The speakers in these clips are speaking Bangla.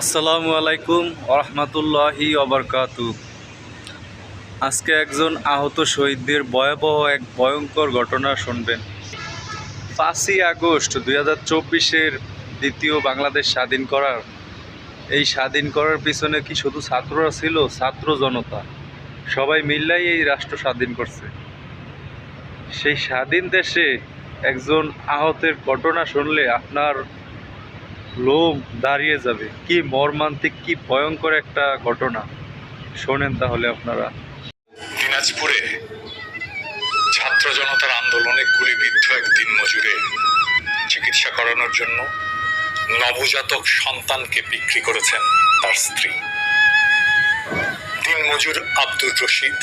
আসসালামু আলাইকুম রহমতুল্লাহি অবরকাতু আজকে একজন আহত শহীদদের ভয়াবহ এক ভয়ঙ্কর ঘটনা শুনবেন। পাঁচই আগস্ট দুই হাজার চব্বিশের দ্বিতীয় বাংলাদেশ স্বাধীন করার। এই স্বাধীন করার পিছনে কি শুধু ছাত্ররা ছিল, ছাত্র জনতা? সবাই মিল্লাই এই রাষ্ট্র স্বাধীন করছে। সেই স্বাধীন দেশে একজন আহতের ঘটনা শুনলে আপনার লোম দাঁড়িয়ে যাবে। কি মর্মান্তিক, কি ভয়ঙ্কর একটা ঘটনা। শোনেন তাহলে আপনারা। দিনাজপুরে ছাত্র জনতার আন্দোলনে গুলিবিদ্ধ এক দিন মজুরে। চিকিৎসা করানোর জন্য নবজাতক সন্তানকে বিক্রি করেছেন তার স্ত্রী। দিন মজুর আব্দুর রশিদ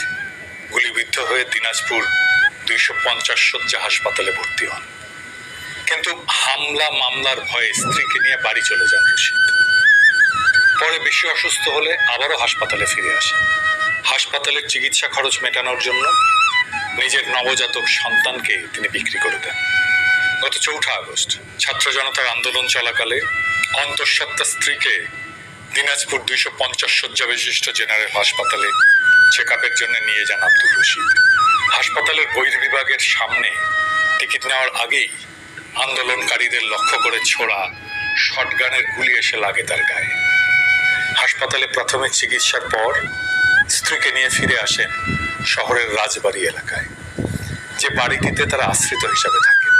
গুলিবিদ্ধ হয়ে দিনাজপুর দুইশো পঞ্চাশ শয্যা হাসপাতালে ভর্তি হন। কিন্তু হামলা, মামলার ভয়ে স্ত্রীকে নিয়ে বাড়ি চলে যান রশিদ। পরে বেশি অসুস্থ হলে আবারও হাসপাতালে ফিরে আসেন। হাসপাতালের চিকিৎসা খরচ মেটানোর জন্য নিজের নবজাতক সন্তানকে তিনি বিক্রি করে দেন। গত চৌঠা আগস্ট, ছাত্র জনতার আন্দোলন চলাকালে অন্তঃসত্ত্বা স্ত্রীকে দিনাজপুর দুইশো পঞ্চাশ শয্যা বিশিষ্ট জেনারেল হাসপাতালে চেক আপের জন্য নিয়ে যান আব্দুল রশিদ। হাসপাতালের বহির্বিভাগের সামনে টিকিট নেওয়ার আগেই আন্দোলনকারীদের লক্ষ্য করে ছোড়া শটগানের গুলি এসে লাগে তার গায়ে। হাসপাতালে প্রাথমিক চিকিৎসার পর স্ত্রীকে নিয়ে ফিরে আসেন শহরের রাজবাড়ি এলাকায়, যে বাড়িটিতে তারা আশ্রিত হিসাবে থাকেন।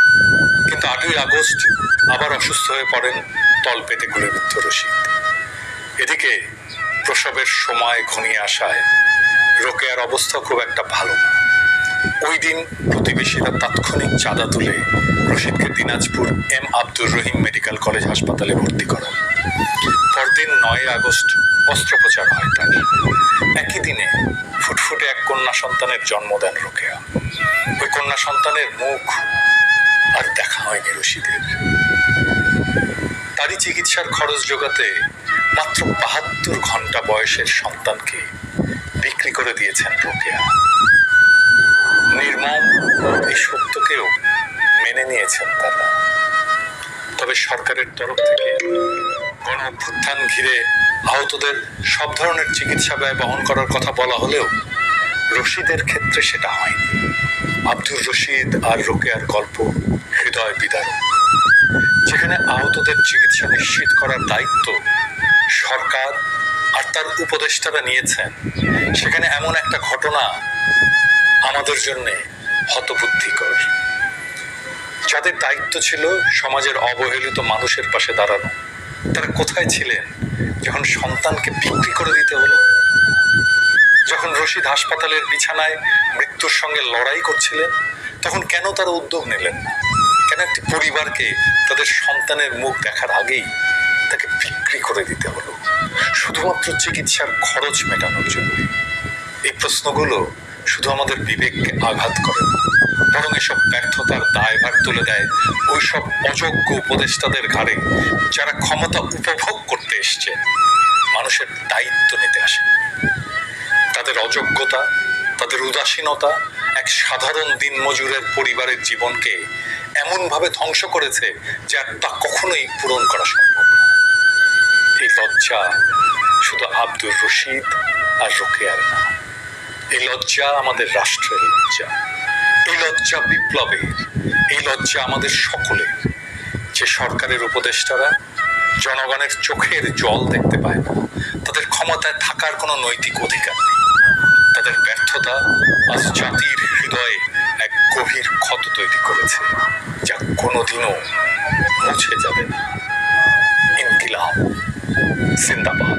কিন্তু আটই আগস্ট আবার অসুস্থ হয়ে পড়েন তলপেটে গুলিবিদ্ধ রশিদ। এদিকে প্রসবের সময় ঘনিয়ে আসায় রোকেয়ার অবস্থা খুব একটা ভালো না। ওই দিন প্রতিবেশীরা তাৎক্ষণিক চাঁদা তুলে রশিদকে Dinajpur M Abdur Rahim medical college হাসপাতালে ভর্তি করেন। পরদিন নয় আগস্ট অস্ত্রোপচার হয় তার। একই দিনে ফুটফুটে এক কন্যা সন্তানের জন্ম দেন রোকেয়া। ওই কন্যা সন্তানের মুখ আর দেখা হয়নি রশিদের। তারই চিকিৎসার খরচ জোগাতে মাত্র বাহাত্তর ঘণ্টা বয়সের সন্তানকে বিক্রি করে দিয়েছেন রোকেয়া। তরফ থেকে গণ ঘিরে আহতদের সব ধরনের চিকিৎসা ব্যয় বহন করার কথা বলা হলেও রশিদের ক্ষেত্রে সেটা হয়নি। আব্দুর রশিদ আর রোকেয়ার গল্প হৃদয় বিদারক। যেখানে আহতদের চিকিৎসা নিশ্চিত করার দায়িত্ব সরকার আর তার উপদেষ্টারা নিয়েছেন, সেখানে এমন একটা ঘটনা আমাদের জন্যে হতবুদ্ধিকর। যাদের দায়িত্ব ছিল সমাজের অবহেলিত মানুষের পাশে দাঁড়ানো, তারা কোথায় ছিলেন? যখন সন্তানকে বিক্রি করে দিতে হলো? যখন রশিদ হাসপাতালের বিছানায় মৃত্যুর সঙ্গে লড়াই করছিলেন, তখন কেন তারা উদ্যোগ নিলেন? কেন একটি পরিবারকে তাদের সন্তানের মুখ দেখার আগেই তাকে বিক্রি করে দিতে হলো? শুধুমাত্র চিকিৎসার খরচ মেটানোর জন্য? এই প্রশ্নগুলো শুধু আমাদের বিবেককে আঘাত করে, বরং এসব ব্যর্থতার দায়ভার তুলে দেয় ওই সব অযোগ্য উপদেষ্টাদের ঘাড়ে, যারা ক্ষমতা উপভোগ করতে এসছে, মানুষের দায়িত্ব নিতে আসে। তাদের অযোগ্যতা, তাদের উদাসীনতা এক সাধারণ দিনমজুরের পরিবারের জীবনকে এমনভাবে ধ্বংস করেছে যে আর তা কখনোই পূরণ করা সম্ভব এই লজ্জা শুধু আব্দুর রশিদ আর রোকেয়ার না। এই লজ্জা আমাদের রাষ্ট্রের লজ্জা। এই লজ্জা বিপ্লবের, এই লজ্জা আমাদের সকলের। যে সরকারের উপদেষ্টারা জনগণের চোখের জল দেখতে পায় না, তাদের ক্ষমতায় থাকার কোনো নৈতিক অধিকার নেই। তাদের ব্যর্থতা আজ জাতির হৃদয়ে এক গভীর ক্ষত তৈরি করেছে, যা কোনোদিনও মুছে যাবে না। ইনকিলাব, জিন্দাবাদ।